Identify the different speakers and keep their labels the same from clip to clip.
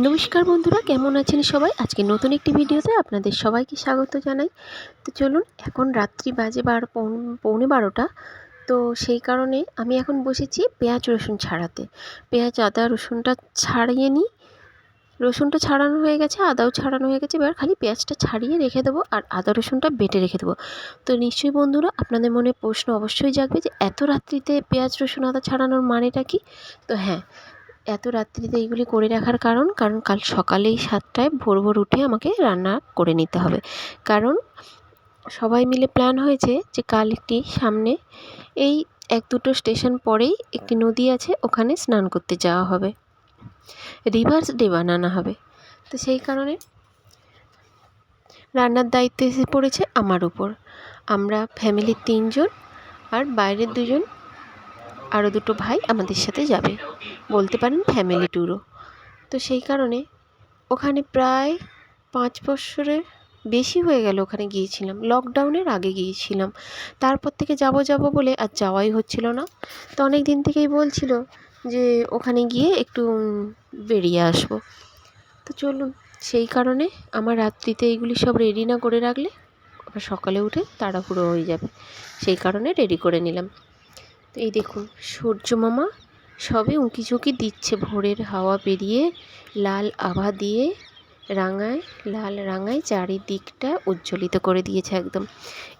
Speaker 1: নমস্কার বন্ধুরা, কেমন আছেন সবাই? আজকে নতুন একটি ভিডিওতে আপনাদের সবাইকে স্বাগত জানাই। তো চলুন, এখন রাত্রি বাজে বারো, পৌন- বারোটা। তো সেই কারণে আমি এখন বসেছি পেঁয়াজ রসুন ছাড়াতে। পেঁয়াজ, আদা, রসুনটা ছাড়িয়ে নিই। রসুনটা ছাড়ানো হয়ে গেছে, আদাও ছাড়ানো হয়ে গেছে। এবার খালি পেঁয়াজটা ছাড়িয়ে রেখে দেবো আর আদা, রসুনটা বেটে রেখে দেবো। তো নিশ্চয়ই বন্ধুরা, আপনাদের মনে প্রশ্ন অবশ্যই জাগবে যে, এত রাত্রিতে পেঁয়াজ, রসুন, আদা ছাড়ানোর মানেটা কি? তো হ্যাঁ এত রাত্রিতে এইগুলি করে রাখার কারণ? কারণ কাল সকালেই সাতটায় ভোর ভোর উঠে আমাকে রান্না করে নিতে হবে। কারণ সবাই মিলে প্ল্যান হয়েছে যে কাল একটি সামনে এই এক দুটো স্টেশন পরেই একটি নদী আছে, ওখানে স্নান করতে যাওয়া হবে। রিভার্স ডে বানানো হবে। তো সেই কারণে রান্নার দায়িত্ব এসে পড়েছে আমার উপর। আমরা ফ্যামিলির তিনজন আর বাইরের দুজন আরও দুটো ভাই আমাদের সাথে যাবে। বলতে পারেন ফ্যামিলি ট্যুরও তো সেই কারণে ওখানে প্রায় পাঁচ বছরের বেশি হয়ে গেল ওখানে গিয়েছিলাম। লকডাউনের আগে গিয়েছিলাম। তারপর থেকে যাব যাব বলে আর যাওয়াই হচ্ছিল না। তো অনেক দিন থেকেই বলছিল যে ওখানে গিয়ে একটু বেরিয়ে আসব। তো চলুন, সেই কারণে আমার রাত্রিতে এইগুলি সব রেডি না করে রাখলে, আবার সকালে উঠে তাড়াহুড়ো হয়ে যাবে। সেই কারণে রেডি করে নিলাম। তো এই দেখুন, সূর্য মামা সবে উঁকি ঝুঁকি দিচ্ছে ভোরের হাওয়া পেরিয়ে লাল আভা দিয়ে রাঙায়, লাল রাঙায় চারিদিকটা উজ্জ্বলিত করে দিয়েছে একদম।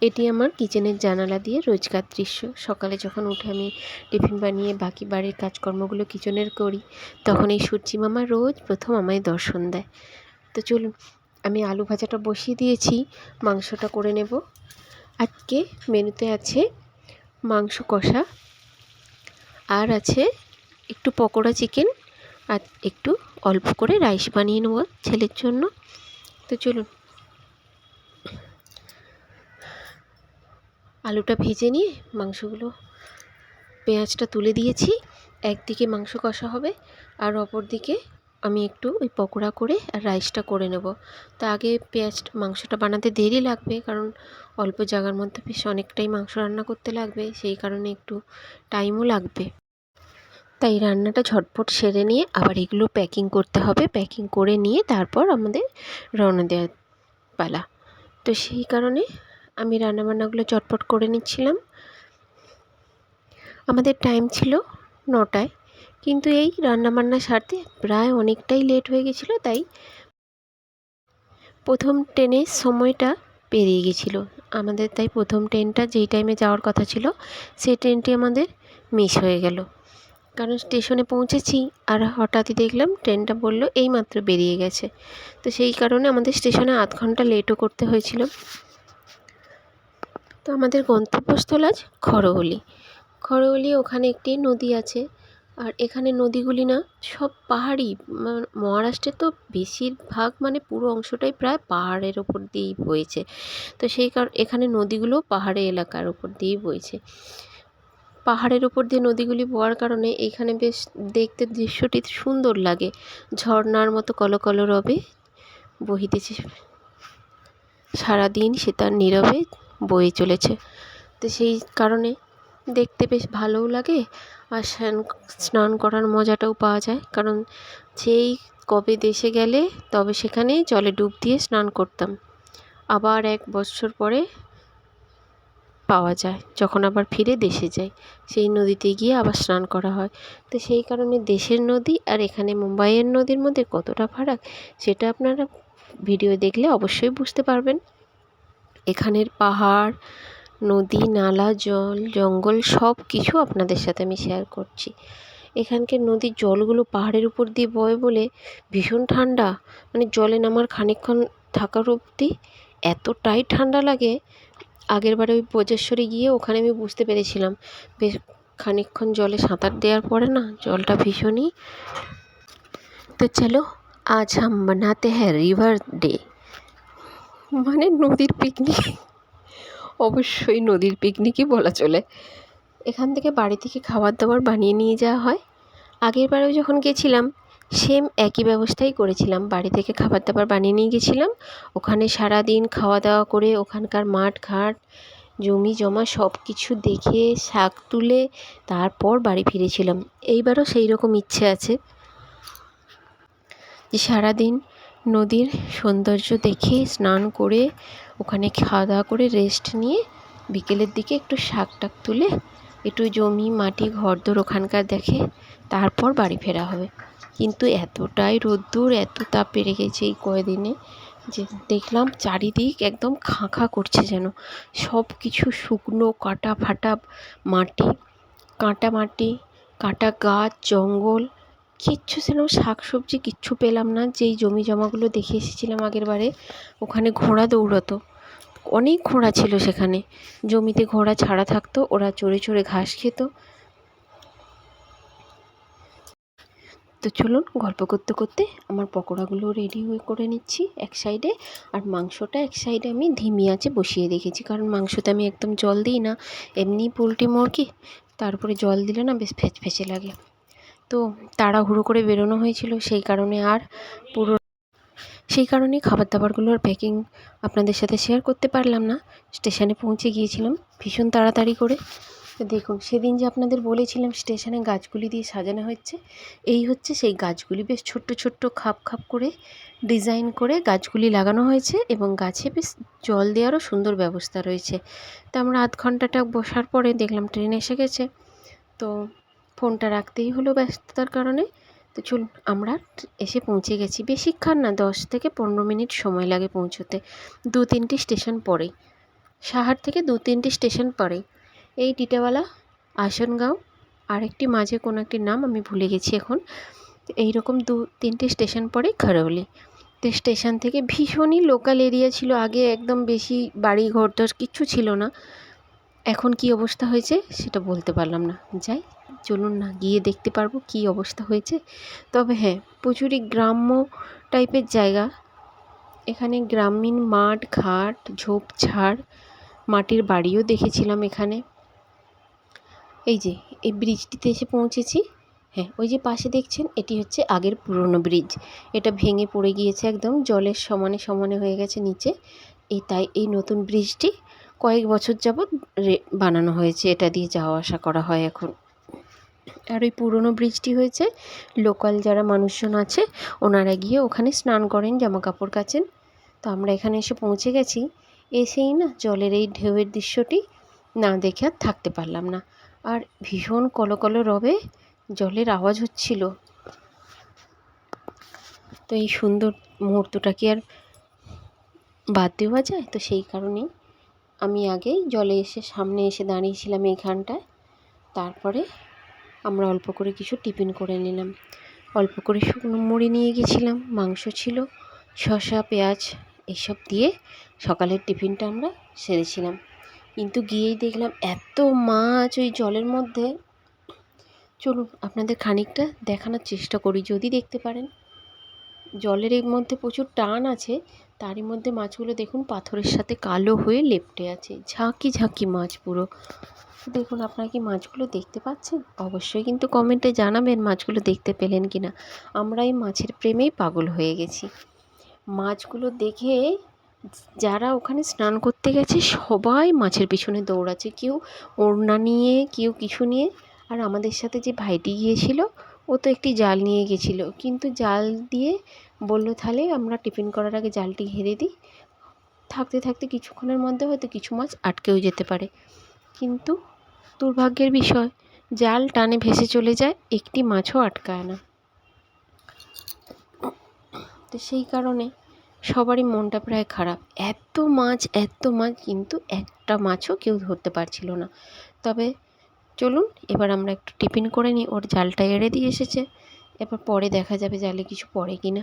Speaker 1: এটি আমার কিচেনের জানালা দিয়ে রোজকার দৃশ্য। সকালে যখন উঠে আমি টিফিন বানিয়ে বাকি বাড়ির কাজকর্মগুলো কিচেনের করি, তখন এই সূর্যি মামা রোজ প্রথম আমায় দর্শন দেয়। তো চলুন, আমি আলু ভাজাটা বসিয়ে দিয়েছি, মাংসটা করে নেব। আজকে মেনুতে আছে মাংস কষা। আর আছে একটু পকোড়া চিকেন আর একটু অল্প করে রাইস বানিয়ে নেব ছেলের জন্য। তো চলুন। আলুটা ভেজে নিয়ে মাংসগুলো, পেঁয়াজটা তুলে দিয়েছি। একদিকে মাংস কষা হবে আর অপর দিকে আমি একটু ওই পকোড়া করে আর রাইসটা করে নেব। তা আগে পেঁয়াজ মাংসটা বানাতে দেরি লাগবে কারণ অল্প জায়গার মধ্যে বেশ অনেকটাই মাংস রান্না করতে লাগবে, সেই কারণে একটু টাইমও লাগবে। তাই রান্নাটা ঝটপট সেরে নিয়ে আবার এগুলো প্যাকিং করতে হবে। প্যাকিং করে নিয়ে তারপর আমাদের রওনা দেওয়ার পালা। তো সেই কারণে আমি রান্নাবান্নাগুলো চটপট করে নিচ্ছিলাম। আমাদের টাইম ছিল নটায়। কিন্তু এই রান্নাবান্না সারতে প্রায় অনেকটাই লেট হয়ে গেছিল, তাই প্রথম ট্রেনের সময়টা পেরিয়ে গেছিল। আমাদের তাই প্রথম ট্রেনটা যেই টাইমে যাওয়ার কথা ছিল, সেই ট্রেনটি আমাদের মিস হয়ে গেল। কারণ স্টেশনে পৌঁছেছি আর হঠাৎই দেখলাম ট্রেনটা বলল এই মাত্র বেরিয়ে গেছে। তো সেই কারণে আমাদের স্টেশনে আধ ঘণ্টা লেটও করতে হয়েছিল। তো আমাদের গন্তব্যস্থল আজ খড়গলি। খড়গলি ওখানে একটি নদী আছে আর এখানে নদীগুলি না সব পাহাড়ি মহারাষ্ট্রে তো বেশিরভাগ মানে পুরো অংশটাই প্রায় পাহাড়ের ওপর দিয়েই বয়েছে তো সেই কারণ এখানে নদীগুলো পাহাড়ি এলাকার ওপর দিয়েই বইছে। পাহাড়ের ওপর দিয়ে নদীগুলি বওয়ার কারণে এইখানে বেশ দেখতে দৃশ্যটি সুন্দর লাগে। ঝর্ণার মতো কলকল রবে বহিতেছে। সারাদিন সে তার নীরবে বয়ে চলেছে। তো সেই কারণে দেখতে বেশ ভালোও লাগে আর স্নান স্নান করার মজাটাও পাওয়া যায়। কারণ সেই কবে দেশে গেলে তবে সেখানে জলে ডুব দিয়ে স্নান করতাম। আবার এক বছর পরে পাওয়া যায়, যখন আবার ফিরে দেশে যাই। সেই নদীতে গিয়ে আবার স্নান করা হয়। তো সেই কারণে দেশের নদী আর এখানে মুম্বাইয়ের নদীর মধ্যে কতটা ফারাক সেটা আপনারা ভিডিও দেখলে অবশ্যই বুঝতে পারবেন। এখানের পাহাড় নদী, নালা, জল, জঙ্গল সব কিছু আপনাদের সাথে আমি শেয়ার করছি। এখানকার নদীর জলগুলো পাহাড়ের উপর দিয়ে বয় বলে ভীষণ ঠান্ডা। মানে জলে নামার খানিকক্ষণ থাকার অবধি এতটাই ঠান্ডা লাগে। আগের বারে ওই ব্রজেশ্বরে গিয়ে ওখানে আমি বুঝতে পেরেছিলাম। বেশ খানিকক্ষণ জলে সাঁতার দেওয়ার পরে না জলটা ভীষণই তো চলো আজ হাম মানাতে হ্যাঁ রিভার ডে মানে নদীর পিকনিক অবশ্যই নদীর পিকনিকই বলা চলে। এখান থেকে বাড়ি থেকে খাবার দাবার বানিয়ে নিয়ে যাওয়া হয়। আগের বারেও যখন গেছিলাম সেম একই ব্যবস্থাই করেছিলাম। বাড়ি থেকে খাবার দাবার বানিয়ে নিয়ে গেছিলাম। ওখানে সারা দিন খাওয়া দাওয়া করে ওখানকার মাঠ, ঘাট, জমি জমা সব কিছু দেখে, শাক তুলে তারপর বাড়ি ফিরেছিলাম। এইবারও সেই রকম ইচ্ছে আছে যে সারাদিন নদীর সৌন্দর্য দেখে স্নান করে ওখানে খাওয়া দাওয়া করে রেস্ট নিয়ে বিকেলের দিকে একটু শাক টাক তুলে একটু জমি, মাটি, ঘরদোর ওখানকার দেখে তারপর বাড়ি ফেরা হবে। কিন্তু এতটাই রোদ্দুর, এত তাপ বেড়ে গেছে এই কয়দিনে যে দেখলাম চারিদিক একদম খাঁ খাঁ করছে যেন। সব কিছু শুকনো কাটা ফাটা মাটি, কাঁটা মাটি, কাটা গাছ, জঙ্গল কিচ্ছু সেরকম শাক সবজি কিচ্ছু পেলাম না, যেই জমি জমাগুলো দেখে এসেছিলাম আগের বারে, ওখানে ঘোড়া দৌড়াতো। অনেক ঘোড়া ছিল সেখানে। জমিতে ঘোড়া ছাড়া থাকতো, ওরা চড়ে চড়ে ঘাস খেত। তো চলুন, গল্প করতে করতে আমার পকোড়াগুলো রেডি হয়ে করে নিচ্ছি এক সাইডে আর মাংসটা এক সাইডে আমি ধিমি আঁচে বসিয়ে রেখেছি, কারণ মাংসতে আমি একদম জল দিই না। এমনি পোলট্রি মুরগি, তারপরে জল দিলে না বেশ ফেচ ফেচে লাগে। তো তাড়াহুড়ো করে বেরোনো হয়েছিল, সেই কারণে আর পুরো সেই কারণেই খাবার দাবারগুলোর প্যাকিং আপনাদের সাথে শেয়ার করতে পারলাম না। স্টেশনে পৌঁছে গিয়েছিলাম, ভীষণ তাড়াতাড়ি করে। দেখুন, সেদিন যে আপনাদের বলেছিলাম স্টেশনে গাছগুলি দিয়ে সাজানো হচ্ছে এই হচ্ছে সেই গাছগুলি বেশ ছোট্ট ছোট্ট খাপ খাপ করে ডিজাইন করে গাছগুলি লাগানো হয়েছে এবং গাছে বেশ জল দেওয়ারও সুন্দর ব্যবস্থা রয়েছে। তো আমরা আধ ঘন্টাটা বসার পরে দেখলাম ট্রেন এসে গেছে। তো ফোনটা রাখতেই হলো ব্যস্ততার কারণে। তো চলুন, আমরা এসে পৌঁছে গেছি। বেশিক্ষণ না, দশ থেকে পনেরো মিনিট সময় লাগে পৌঁছোতে। দু তিনটি স্টেশন পরেই। সাহার থেকে দু তিনটি স্টেশন পরেই। এই টিটাওয়ালা, আসনগাঁও, আরেকটি মাঝে কোনো একটি নাম আমি ভুলে গেছি এখন। এই রকম দু তিনটে স্টেশন পরে খারৌলি তো স্টেশন থেকে ভীষণই লোকাল এরিয়া ছিল। আগে একদম বেশি বাড়ি ঘরদর কিচ্ছু ছিল না। এখন কি অবস্থা হয়েছে সেটা বলতে পারলাম না। যাই চলুন না, গিয়ে দেখতে পারব কী অবস্থা হয়েছে। তবে হ্যাঁ প্রচুরই গ্রাম্য টাইপের জায়গা। এখানে গ্রামীণ মাঠ, ঘাট ঝোপঝাড় মাটির বাড়িও দেখেছিলাম এখানে। এই যে, এই ব্রিজটিতে এসে পৌঁছেছি। হ্যাঁ ওই যে পাশে দেখছেন, এটি হচ্ছে আগের পুরনো ব্রিজ। এটা ভেঙে পড়ে গিয়েছে একদম, জলের সমানে সমানে হয়ে গেছে নিচে। এই তাই এই নতুন ব্রিজটি কয়েক বছর যাবৎ বানানো হয়েছে। এটা দিয়ে যাওয়া আসা করা হয় এখন। আর ওই পুরনো ব্রিজটি হয়েছে। লোকাল যারা মানুষজন আছে, ওনারা গিয়ে ওখানে স্নান করেন জামা কাপড় কাচেন। তো আমরা এখানে এসে পৌঁছে গেছি। এসেই না জলের এই ঢেউয়ের দৃশ্যটি না দেখে আর থাকতে পারলাম না। আর ভীষণ কলকল রবে জলের আওয়াজ হচ্ছিল। তো এই সুন্দর মুহূর্তটা কি আর বাদ দেওয়া যায়? তো সেই কারণেই আমি আগেই জলে এসে সামনে এসে দাঁড়িয়েছিলাম এইখানটায়। তারপরে আমরা অল্প করে কিছু টিফিন করে নিলাম। অল্প করে শুকনো মুড়ি নিয়ে গেছিলাম, মাংস ছিল, শসা, পেঁয়াজ এইসব দিয়ে সকালের টিফিনটা আমরা সেরেছিলাম। কিন্তু গিয়েই দেখলাম এত মাছ ওই জলের মধ্যে। চলুন আপনাদের খানিকটা দেখানোর চেষ্টা করি, যদি দেখতে পারেন। জলের এর মধ্যে প্রচুর টান আছে তারই মধ্যে মাছগুলো দেখুন, পাথরের সাথে কালো হয়ে লেপটে আছে। ঝাঁকি ঝাঁকি মাছ পুরো। দেখুন, আপনারা কি মাছগুলো দেখতে পাচ্ছেন? অবশ্যই কিন্তু কমেন্টে জানাবেন মাছগুলো দেখতে পেলেন কি না আমরা এই মাছের প্রেমেই পাগল হয়ে গেছি। মাছগুলো দেখে যারা ওখানে স্নান করতে গেছে, সবাই মাছের পিছনে দৌড়াচ্ছে। কেউ ওড়না নিয়ে, কেউ কিছু নিয়ে। আর আমাদের সাথে যে ভাইটি গিয়েছিল, ও তো একটি জাল নিয়ে গেছিল। কিন্তু জাল দিয়ে বলল, তাহলে আমরা টিফিন করার আগে জালটি ঘেরে দিই। থাকতে থাকতে কিছুক্ষণের মধ্যে হয়তো কিছু মাছ আটকেও যেতে পারে। কিন্তু দুর্ভাগ্যের বিষয়, জাল টানে ভেসে চলে যায়, একটি মাছও আটকায় না। তো সেই কারণে সবারই মনটা প্রায় খারাপ। এত মাছ এত মাছ, কিন্তু একটা মাছও কেউ ধরতে পারছিল না। তবে চলুন, এবার আমরা একটু টিফিন করে নিই। ওর জালটা এড়ে দিয়ে এসেছে। এবার পরে দেখা যাবে জালে কিছু পড়ে কি না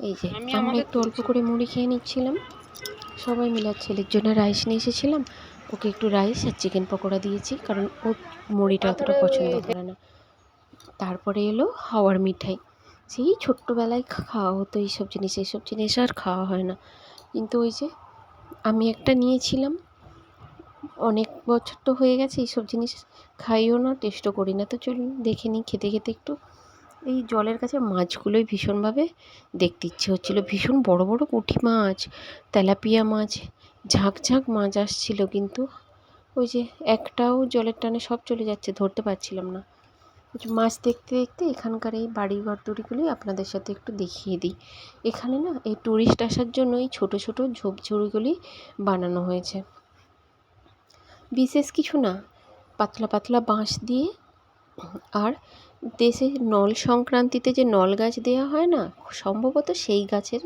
Speaker 1: এই যে আমরা একটু অল্প করে মুড়ি খেয়ে নিচ্ছিলাম। সবাই মিলে আর ছেলের জন্য রাইস নিয়ে এসেছিলাম। ওকে একটু রাইস আর চিকেন পকোড়া দিয়েছি কারণ ও মুড়িটা অতটা পছন্দ করে না। তারপরে এলো হাওয়ার মিঠাই। সেই ছোট্টবেলায় খাওয়া হতো এইসব জিনিস এইসব জিনিস আর খাওয়া হয় না। কিন্তু ওই যে আমি একটা নিয়েছিলাম। অনেক বছর তো হয়ে গেছে এইসব জিনিস খাইও না টেস্টও করি না। তো চলুন দেখে নিই খেতে খেতে একটু। এই জলের কাছে মাছগুলোই ভীষণভাবে দেখতে ইচ্ছে হচ্ছিল। ভীষণ বড় বড় পুঁটি মাছ, তেলাপিয়া মাছ, ঝাঁক ঝাঁক মাছ আসছিল কিন্তু। ওই যে একটাও জলের টানে সব চলে যাচ্ছে, ধরতে পারছিলাম না। মাছ দেখতে দেখতে এখানকার এই বাড়িঘর তৈরিগুলি আপনাদের সাথে একটু দেখিয়ে দিই। এখানে না এই ট্যুরিস্ট আসার জন্য এই ছোটো ছোটো ঝোপঝুড়িগুলি বানানো হয়েছে। বিশেষ কিছু না, পাতলা পাতলা বাঁশ দিয়ে আর দেশে নল সংক্রান্তিতে যে নল গাছ দেওয়া হয় না, সম্ভবত সেই গাছের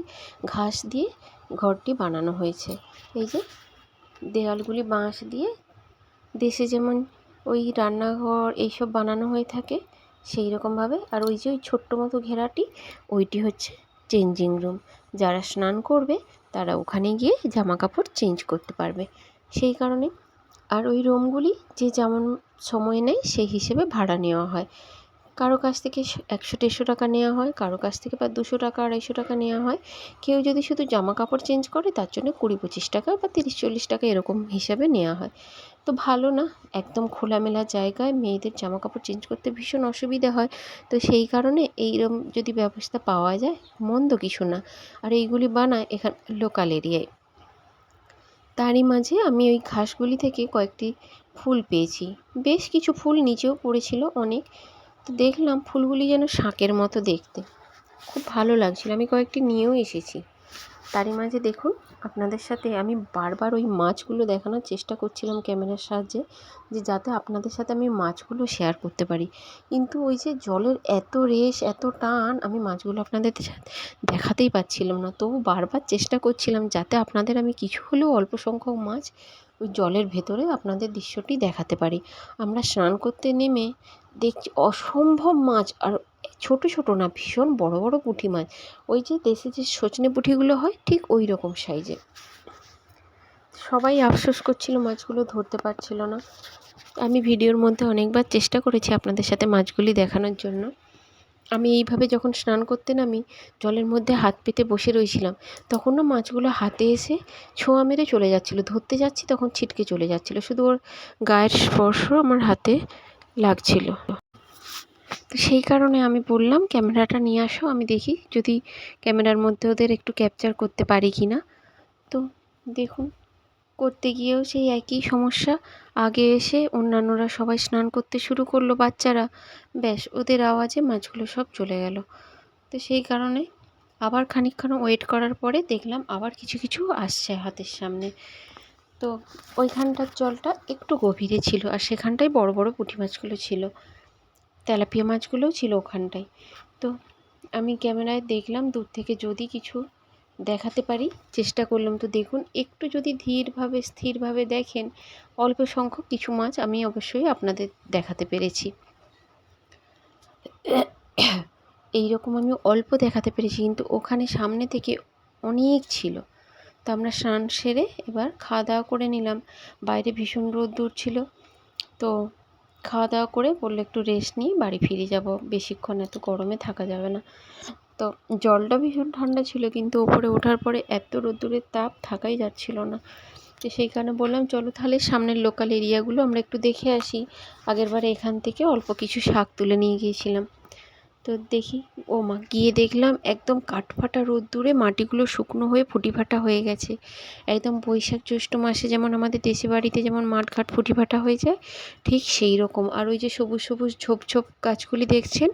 Speaker 1: ঘাস দিয়ে ঘরটি বানানো হয়েছে। এই যে দেওয়ালগুলি বাঁশ দিয়ে দেশে যেমন ওই রান্নাঘর এইসব বানানো হয়ে থাকে, সেই রকমভাবে। আর ওই যে ওই ছোট্ট মতো ঘেরাটি, ওইটি হচ্ছে চেঞ্জিং রুম। যারা স্নান করবে, তারা ওখানে গিয়ে জামা কাপড় চেঞ্জ করতে পারবে। সেই কারণে আর ওই রুমগুলি যে যেমন সময় নেয় সেই হিসেবে ভাড়া নেওয়া হয়। কারও কাছ থেকে একশো দেড়শো টাকা নেওয়া হয়, কারও কাছ থেকে বা দুশো টাকা, আড়াইশো টাকা নেওয়া হয়। কেউ যদি শুধু জামা কাপড় চেঞ্জ করে তার জন্য কুড়ি পঁচিশ টাকা বা তিরিশ চল্লিশ টাকা এরকম হিসাবে নেওয়া হয়। তো ভালো না, একদম খোলামেলা জায়গায় মেয়েদের জামা কাপড় চেঞ্জ করতে ভীষণ অসুবিধা হয়। তো সেই কারণে এইরকম যদি ব্যবস্থা পাওয়া যায়, মন্দ কিছু না। আর এইগুলি বানায় এখান, লোকাল এরিয়ায়। তারই মাঝে আমি ওই ঘাসগুলি থেকে কয়েকটি ফুল পেয়েছি। বেশ কিছু ফুল নিচেও পড়েছিল অনেক। তো দেখলাম ফুলগুলি যেন শাঁকের মতো দেখতে। খুব ভালো লাগছিল। আমি কয়েকটি নিয়েও এসেছি। তারই মাঝে দেখুন, আপনাদের সাথে আমি বারবার ওই মাছগুলো দেখানোর চেষ্টা করছিলাম ক্যামেরার সাহায্যে, যে যাতে আপনাদের সাথে আমি মাছগুলো শেয়ার করতে পারি। কিন্তু ওই যে জলের এত রেশ, এত টান, আমি মাছগুলো আপনাদের দেখাতেই পাচ্ছিলাম না। তবু বারবার চেষ্টা করছিলাম যাতে আপনাদের আমি কিছু হলেও অল্প সংখ্যক মাছ ওই জলের ভেতরে আপনাদের দৃশ্যটি দেখাতে পারি। আমরা স্নান করতে নেমে দেখছি অসম্ভব মাছ, আর ছোটো ছোটো না, ভীষণ বড় বড় পুঁটি মাছ। ওই যে দেশে যে সজনে পুঁটিগুলো হয়, ঠিক ওই রকম সাইজে। সবাই আফসোস করছিল মাছগুলো ধরতে পারছিল না। আমি ভিডিওর মধ্যে অনেকবার চেষ্টা করেছি আপনাদের সাথে মাছগুলি দেখানোর জন্য। আমি এইভাবে যখন স্নান করতে নামি, জলের মধ্যে হাত পেতে বসে রয়েছিলাম তখন না মাছগুলো হাতে এসে ছোঁয়া মেরে চলে যাচ্ছিল। ধরতে যাচ্ছি তখন ছিটকে চলে যাচ্ছিল। শুধু ওর গায়ের স্পর্শ আমার হাতে লাগছিল। তো সেই কারণে আমি বললাম, ক্যামেরাটা নিয়ে আসো, আমি দেখি যদি ক্যামেরার মধ্যে ওদের একটু ক্যাপচার করতে পারি কি না তো দেখুন, করতে গিয়েও সেই একই সমস্যা। আগে এসে অন্যান্যরা সবাই স্নান করতে শুরু করল বাচ্চারা। ব্যাস, ওদের আওয়াজে মাছগুলো সব চলে গেল। তো সেই কারণে আবার খানিকক্ষণ ওয়েট করার পরে দেখলাম আবার কিছু কিছু আসছে হাতের সামনে। তো ওইখানটার জলটা একটু গভীরে ছিল আর সেখানটায় বড় বড় পুঁটি মাছগুলো ছিল। তেলাপিয়া মাছগুলোও ছিল ওখানটায়। তো আমি ক্যামেরায় দেখলাম, দূর থেকে যদি কিছু দেখাতে পারি, চেষ্টা করলাম। তো দেখুন, একটু যদি ধীরভাবে, স্থিরভাবে দেখেন, অল্প সংখ্যক কিছু মাছ আমি অবশ্যই আপনাদের দেখাতে পেরেছি। এই রকম আমি অল্প দেখাতে পেরেছি, কিন্তু ওখানে সামনে থেকে অনেক ছিল। তো আমরা স্নান সেরে এবার খাওয়া দাওয়া করে নিলাম। বাইরে ভীষণ রোদ্দুর ছিল। তো খাওয়া দাওয়া করে বলল, একটু রেস্ট নিয়ে বাড়ি ফিরে যাব। বেশিক্ষণ এত গরমে থাকা যাবে না। তো জলটা ভীষণ ঠান্ডা ছিল, কিন্তু ওপরে ওঠার পরে এত রোদ্দুরের তাপ থাকাই যাচ্ছিল না। তো সেইখানে বললাম, চলো তাহলে সামনের লোকাল এরিয়াগুলো আমরা একটু দেখে আসি। আগেরবারে এখান থেকে অল্প কিছু শাক তুলে নিয়ে গিয়েছিলাম। তো দেখি, ও মা, গিয়ে দেখলাম একদম কাঠফাটা রোদ্দুরে মাটিগুলো শুকনো হয়ে ফুটি ফাটা হয়ে গেছে। একদম বৈশাখ জ্যৈষ্ঠ মাসে যেমন আমাদের দেশে বাড়িতে যেমন মাঠঘাট ফুটি ফাটা হয়ে যায়, ঠিক সেই রকম। আর ওই যে সবুজ সবুজ ঝোপ ঝোপ গাছগুলি দেখছেন,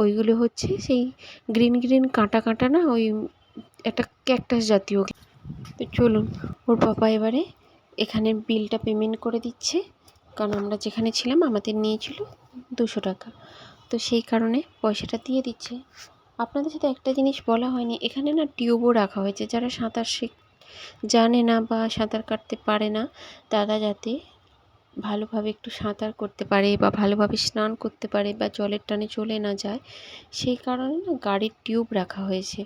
Speaker 1: ওইগুলো হচ্ছে সেই গ্রিন গ্রিন কাঁটা কাঁটা না, ওই একটা ক্যাকটাস জাতীয়। তো চলুন, ওর পাপা এবারে এখানে বিলটা পেমেন্ট করে দিচ্ছে, কারণ আমরা যেখানে ছিলাম আমাদের নিয়েছিল দুশো টাকা। তো সেই কারণে পয়সাটা দিয়ে দিচ্ছে। আপনাদের সাথে একটা জিনিস বলা হয়নি। এখানে না টিউবও রাখা হয়েছে। যারা সাঁতার শিখ, জানে না বা সাঁতার কাটতে পারে না, তারা যাতে ভালোভাবে একটু সাঁতার করতে পারে বা ভালোভাবে স্নান করতে পারে বা জলের টানে চলে না যায়, সেই কারণে না গাড়ির টিউব রাখা হয়েছে।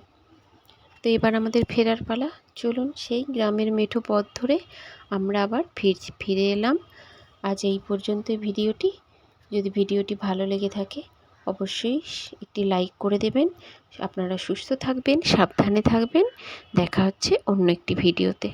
Speaker 1: তো এবার আমাদের ফেরার পালা। চলুন সেই গ্রামের মেঠো পথ ধরে আমরা আবার ফির ফিরে এলাম। আজ এই পর্যন্ত ভিডিওটি। যদি ভিডিওটি ভালো লেগে থাকে অবশ্যই একটি লাইক করে দেবেন। আপনারা সুস্থ থাকবেন, সাবধানে থাকবেন। দেখা হচ্ছে অন্য একটি ভিডিওতে